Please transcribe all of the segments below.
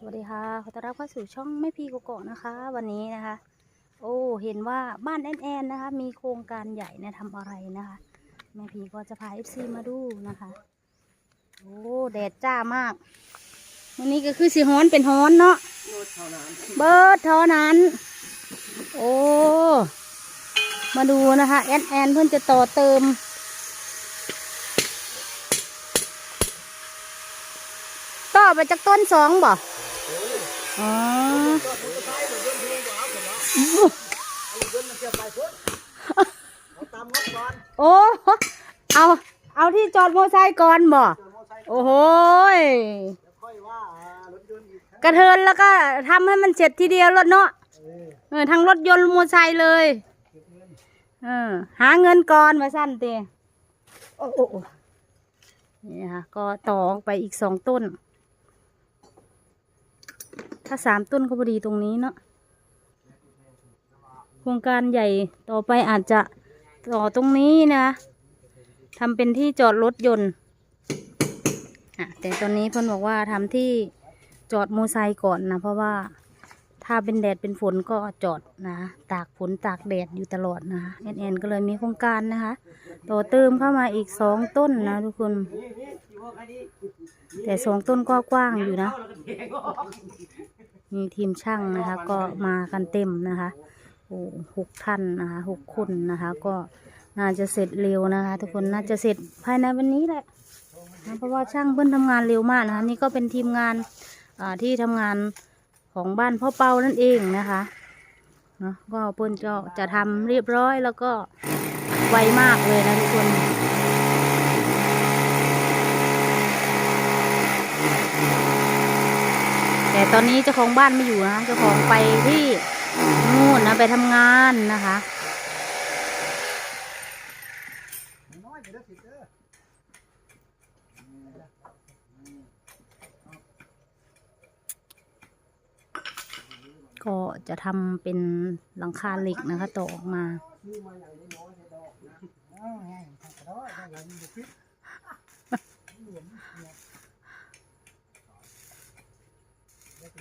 สวัสดีค่ะ ขอต้อนรับเข้าสู่ช่องแม่พีโกโกะนะคะ วันนี้นะคะ โอ้เห็นว่าบ้านแอนแอนนะคะ มีโครงการใหญ่นะทำอะไรนะคะแม่พีก็จะพาเอฟซีมาดูนะคะโอ้แดดจ้ามาก วันนี้ก็คือสีฮ้อนเป็นฮ้อนเนาะเบิร์ดเท่านั้น โอ้มาดูนะคะแอนแอนเพื่อนจะต่อเติมต่อไปจากต้นสองบ่ อ๋อโอ้เอา เอาที่จอดมอไซค์ก่อนบ่โอ้โหกระเทินแล้วก็ทำให้มันเสร็จทีเดียวรถเนาะเออทั้งรถยนต์มอไซค์เลยเออหาเงินก่อนมาสั้นเตะโอ้โอ้โอ้นี่ค่ะก็ต่อไปอีกสองต้น ถ้าสามต้นก็พอดีตรงนี้เนาะโครงการใหญ่ต่อไปอาจจะต่อตรงนี้นะทำเป็นที่จอดรถยนต์อะแต่ตอนนี้เพิ่นบอกว่าทำที่จอดมอไซค์ก่อนนะ เพราะว่าถ้าเป็นแดดเป็นฝนก็จอดนะ ตากฝนตากแดดอยู่ตลอดนะคะแอนแอนก็เลยมีโครงการนะคะต่อเติมเข้ามาอีกสองต้นนะทุกคน แต่สองต้นก็กว้างอยู่นะ มีทีมช่างนะคะ ก็มากันเต็มนะคะโอ้หกท่านนะคะหกคนนะคะ ก็น่าจะเสร็จเร็วนะคะ ทุกคนน่าจะเสร็จภายในวันนี้แหละนะเพราะว่าช่างเพิ่นทำงานเร็วมากนะคะ นี่ก็เป็นทีมงานอ่าที่ทำงานของบ้านพ่อเปานั่นเองนะคะเนาะก็เพิ่นก็จะทำเรียบร้อยแล้วก็ไวมากเลยนะทุกคน แต่ตอนนี้เจ้าของบ้านไม่อยู่นะเจ้าของไปที่นู่นนะไปทำงานนะคะก็จะทำเป็นหลังคาเหล็กนะคะต่อออกมา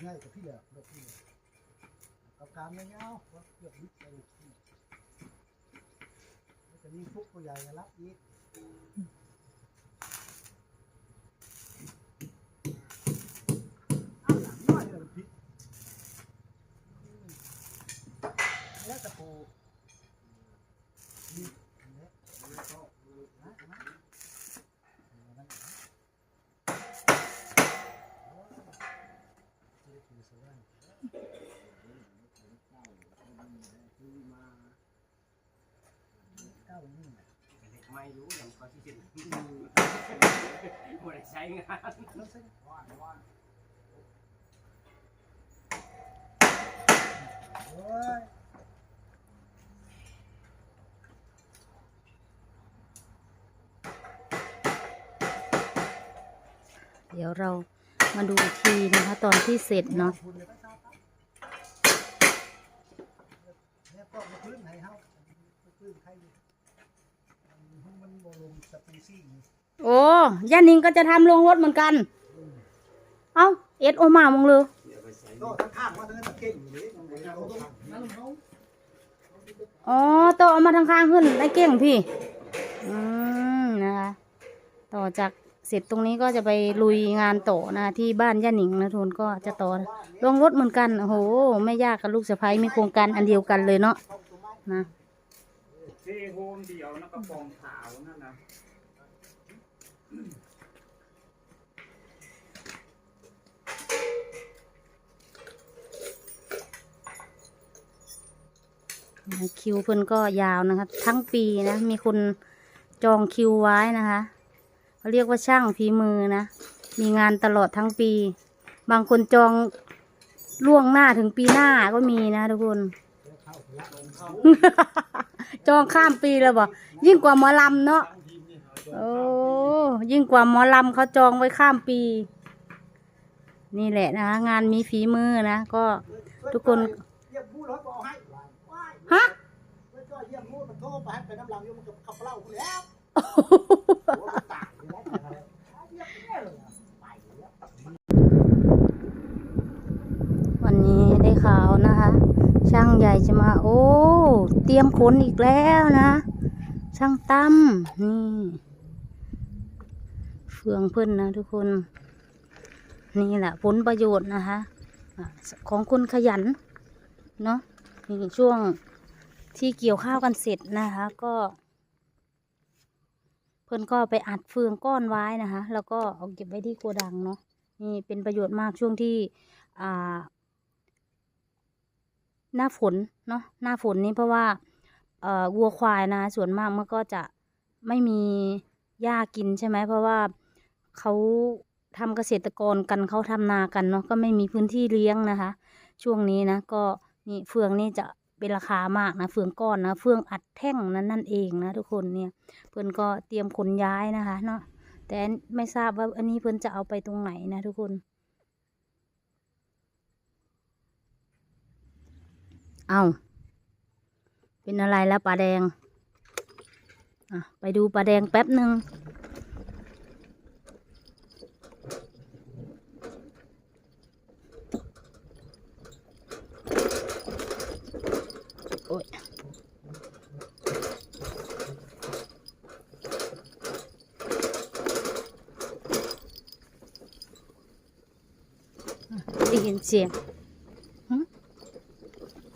ง่าย กับพี่เหรอแบบพี่กับการไม่เอาเกือบลิดไปแล้วจะมีทุกตัวใหญ่รับอีกเอาหลังน้อยเลยพี่แล้วตะปูนี่เนี่ยแล้วก็นะนะเก้านี่ ไม่รู้อย่าง ก็ที่เห็นไม่ได้ใช้งานโอ้ยเดี๋ยวเรามาดูอีกทีนะคะ ตอนที่เสร็จเนาะเลยไปเช้าปั๊บเนี่ยก็มาพื้นไหนเฮาพื้นใคร โบลงสปีซี่โอ้ย่านิงก็จะทำลงรถเหมือนกัน เอ้า เอ็ดโอมามงเลยก็ทั้งข้างว่าทั้งตะเก่งอยู่เลยเอาตรงนั้นเขาอ๋อต่อเอามาทางข้างขึ้นได้เก่งพี่ อืมนะคะ ต่อจากเสร็จตรงนี้ก็จะไปลุยงานต่อนะที่บ้านย่าหนิงนะทุนก็จะต่อลงรถเหมือนกัน โอ้โห ไม่ยากกับลูกสะพ้ายมีโครงการอันเดียวกันเลยเนาะนะ ทโฮมเดียวแล้วก็ฟองขาวนั่นนะคิวเพิ่นก็ยาวนะคะ ทั้งปีนะ มีคนจองคิวไว้นะคะเขาเรียกว่าช่างฝีมือนะ มีงานตลอดทั้งปี บางคนจองล่วงหน้าถึงปีหน้าก็มีนะทุกคน จองข้ามปีแล้วบ่ยิ่งกว่าหมอลำเนาะโอ้ยิ่งกว่าหมอลำเขาจองไว้ข้ามปี นี่แหละนะคะงานมีฝีมือนะก็ทุกคนเยี่ยมพูดแล้วก็เอาให้ฮะ แล้วก็เยี่ยมพูดมันโทรไปให้ไปน้ำหลังอยู่มันกับขับเหล้าคุณแล้วโอ้ตายแล้ว เตรียมขนอีกแล้วนะ ช่างตั้มนี่เฟืองเพิ่นนะทุกคน นี่แหละผลประโยชน์นะคะอะของคนขยัน เนาะนี่ช่วงที่เกี่ยวข้าวกันเสร็จนะคะ ก็ เพิ่นก็ไปอัดเฟืองก้อนไว้นะคะ แล้วก็เอาเก็บไว้ที่โกดังเนาะนี่เป็นประโยชน์มากช่วงที่อ่า หน้าฝนเนาะหน้าฝนนี้เพราะว่าเอ่อวัวควายนะ ส่วนมากมันก็จะไม่มีหญ้ากินใช่ไหมเพราะว่าเขาทำเกษตรกรกันเขาทำนากันเนาะก็ไม่มีพื้นที่เลี้ยงนะคะ ช่วงนี้นะก็นี่เฟืองนี่จะเป็นราคามากนะเฟืองก้อนนะเฟืองอัดแท่งนั้นนั่นเองนะทุกคนเนี่ยเพื่อนก็เตรียมขนย้ายนะคะเนาะแต่ไม่ทราบว่าอันนี้เพื่อนจะเอาไปตรงไหนนะทุกคน เอาเป็นอะไรแล้วปลาแดงอะไปดูปลาแดงแป๊บหนึ่งโอ้ยได้ยินเสียง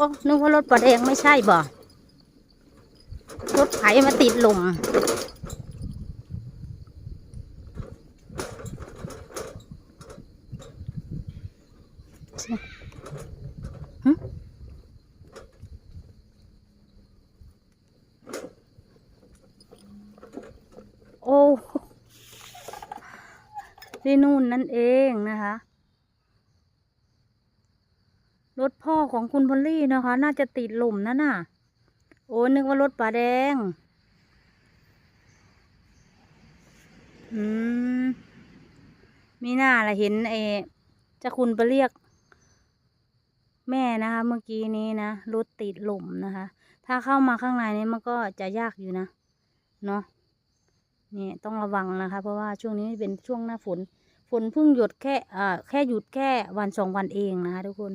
อ้นึกว่ารถปลาแดงไม่ใช่บ่รถไถมาติดหลุมหึโอ้ที่นู่นนั่นเองนะคะ รถพ่อของคุณพอลลี่นะคะ น่าจะติดหลุมนั่นน่ะ โอ้นึกว่ารถป่าแดง อืม มีหน้าละเห็นเอจะคุณไปเรียก แม่นะคะ เมื่อกี้นี้นะรถติดหลุมนะคะ ถ้าเข้ามาข้างในนี้มันก็จะยากอยู่นะ เนาะนี่ต้องระวังนะคะ เพราะว่าช่วงนี้เป็นช่วงหน้าฝน ฝนเพิ่งหยุดแค่อ่าแค่หยุดแค่วันสองวันเองนะคะทุกคน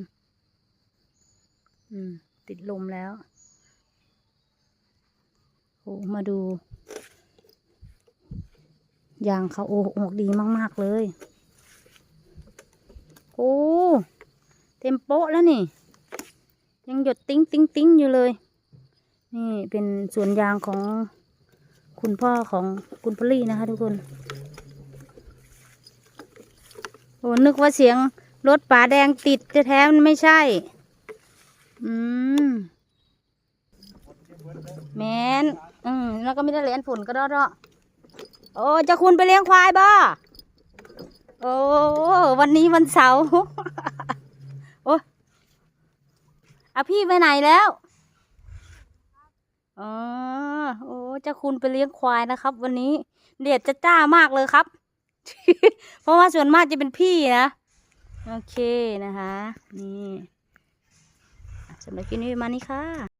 อืม ติดลมแล้ว โอ้มาดู ยางเขาโอ้ออกดีมาก ๆ เลย โอ้ เต็มโป๊ะแล้วนี่ ยังหยดติ้งติ้งติ้งอยู่เลย นี่เป็นสวนยางของคุณพ่อของคุณพลี่นะคะทุกคน โอ้ นึกว่าเสียงรถป๋าแดงติดแท้ๆมันไม่ใช่ อืม แมนอืม แล้วก็ไม่ได้เลี้ยงฝุ่นก็รอดๆโอ้จะคุณไปเลี้ยงควายบ่โอ้วันนี้วันเสาร์โอ้อะพี่ไปไหนแล้วอ๋อโอ้จ้าคุณไปเลี้ยงควายนะครับ วันนี้เด็ดจะจ้ามากเลยครับ เพราะว่าส่วนมากจะเป็นพี่นะ โอเคนะคะ นี่สำหรับคลิปนี้ประมาณนี้ค่ะ